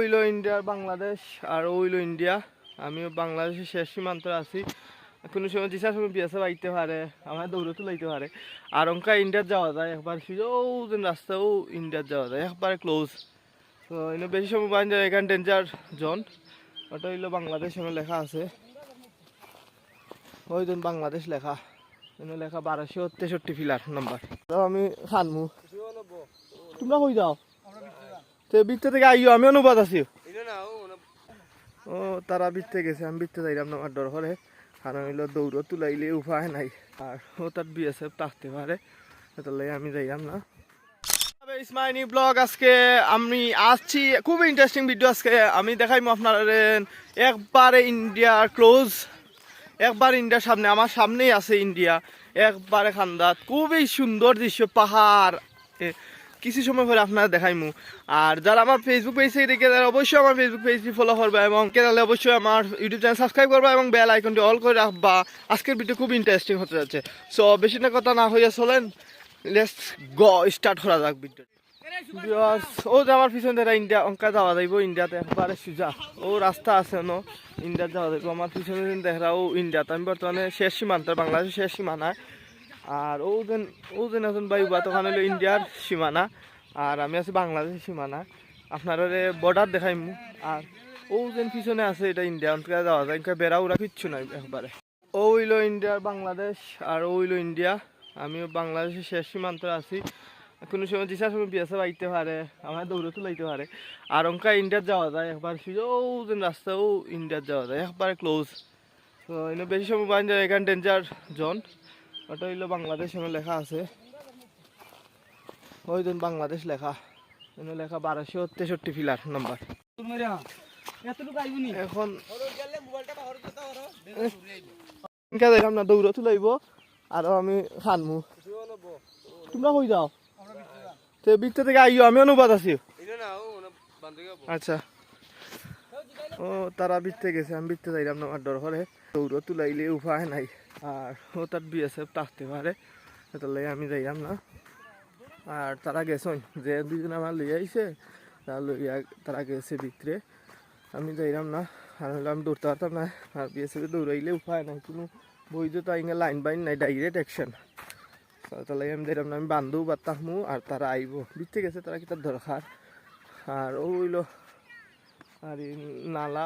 হইল ইন্ডিয়ার বাংলাদেশ আর ও ইন্ডিয়া। আমিও বাংলাদেশের শেষ সীমান্তে আছি। কোনো সময় যেসার সময় বিয়াসে বাইতে পারে আমার দৌড়তে লাইতে পারে। আর অঙ্কা ইন্ডিয়ার যাওয়া যায়, একবার ও যেন রাস্তা ও ইন্ডিয়ার যাওয়া যায়, একবারে ক্লোজ তো এনে বেশি সময় বাইন যায় এখান ডেঞ্জার জোন ওটা হইল বাংলাদেশ এখানে লেখা আছে। ওই দিন বাংলাদেশ লেখা। এনে লেখা বারোশো তেষট্টি ফিলার নাম্বার তো আমি খানমু তোমরা কই যাও? তো বৃত্তে থেকে আইও আমি অনুবাদ আছি। ও তারা বৃত্তে গেছে আমি বৃত্তে যাইলাম না আমার ডর হইল দৌড় তুলাইলে উপায় নাই। আর ও তার বিএসএফ থাকতে পারে আমি যাইলাম না। ইসমাইনি ব্লগ আজকে আমি আসছি খুব ইন্টারেস্টিং ভিডিও আজকে। আমি দেখাইমু আপনার একবারে ইন্ডিয়ার ক্লোজ একবার ইন্ডিয়ার সামনে আমার সামনেই আছে ইন্ডিয়া একবারে খান্দাত খুবই সুন্দর দৃশ্য পাহাড়। কিছু সময় পরে আপনারা দেখাইমু। আর যারা আমার ফেসবুক পেজ থেকে দেখে, তারা অবশ্যই আমার ফেসবুক পেজটি ফলো করবে এবং কেরালে অবশ্যই আমার ইউটিউব চ্যানেল সাবস্ক্রাইব করবা এবং বেল আইকনটি অল করে রাখবা। আজকের ভিডিও খুব ইন্টারেস্টিং হতে যাচ্ছে। সো বেশি না কথা না হইয়া চলেন লেটস গো স্টার্ট করা যাক ভিডিও ও যে আমার পিছন থেকে ইন্ডিয়া, অঙ্কা যাওয়া যাইব, ইন্ডিয়াতে একবারে সুজা। ও রাস্তা আছে ন ইন্ডিয়া যাওয়া যাইব। আমার পিছনে দেখা ও ইন্ডিয়াতে। আমি বর্তমানে শেষ সীমান্তে, বাংলাদেশের শেষ সীমানায়। আর ওজন ও যেন এখন বায়ু বা তখন হলো ইন্ডিয়ার সীমানা, আর আমি আছি বাংলাদেশের সীমানা। আপনার বর্ডার দেখাইমু, আর ও যেন পিছনে আছে এটা ইন্ডিয়া যাওয়া যায় ఇంకా বেড়া উড়া কিচ্ছু নাই একবারে। ও হইল ইন্ডিয়ার বাংলাদেশ, আর ও হইল ইন্ডিয়া আমিও বাংলাদেশের শেষ সীমান্ত আছি। কোনো সময় যেসার সময় বিয়াসে বাইতে পারে আমার দৌড়তে লাইতে পারে। আর অঙ্কা ইন্ডিয়ার যাওয়া যায় একবার ও রাস্তা, ও ইন্ডিয়ার যাওয়া যায়, একবারে ক্লোজ তো এনে বেশি সময় যায় এখান ডেঞ্জার জোন ওটা হইল বাংলাদেশ এখানে লেখা আছে। ওই দিন বাংলাদেশ লেখা। এখানে লেখা বারোশো তেষট্টি ফিলার নাম্বার। এখন যাইলাম না তুলাইব আর আমি খানমু। তোমরা কই যাও? তো বৃত্তে থেকে আইও আমি অনুবাদ আছি। আচ্ছা। ও, তারা বৃত্তে গেছে, আমি বৃত্তে যাইলাম না আমার ডর করে দৌড় তুলাইলে উপায় নাই। আর ও তার বিএসএফ থাকতে পারে। তাহলে আমি যাইলাম না। আর তারা গেছেন যে দুজন আমার লইয়া আইছে, তারা লইয়া, তারা গেছে ভিতরে। আমি যাইলাম না। আর হলে আমি দৌড়তে পারতাম না। আর বিএসএফে দৌড়াইলে উপায় নাই, কোনো বৈধ তো আইনে লাইন বাইন নাই ডাইরেক্ট অ্যাকশন তাহলে আমি যাইলাম না। আমি বান্ধব বা তাহমু আর তারা আইব। বিতে গেছে, তারা কি তার দরকার? আর ও আর, নালা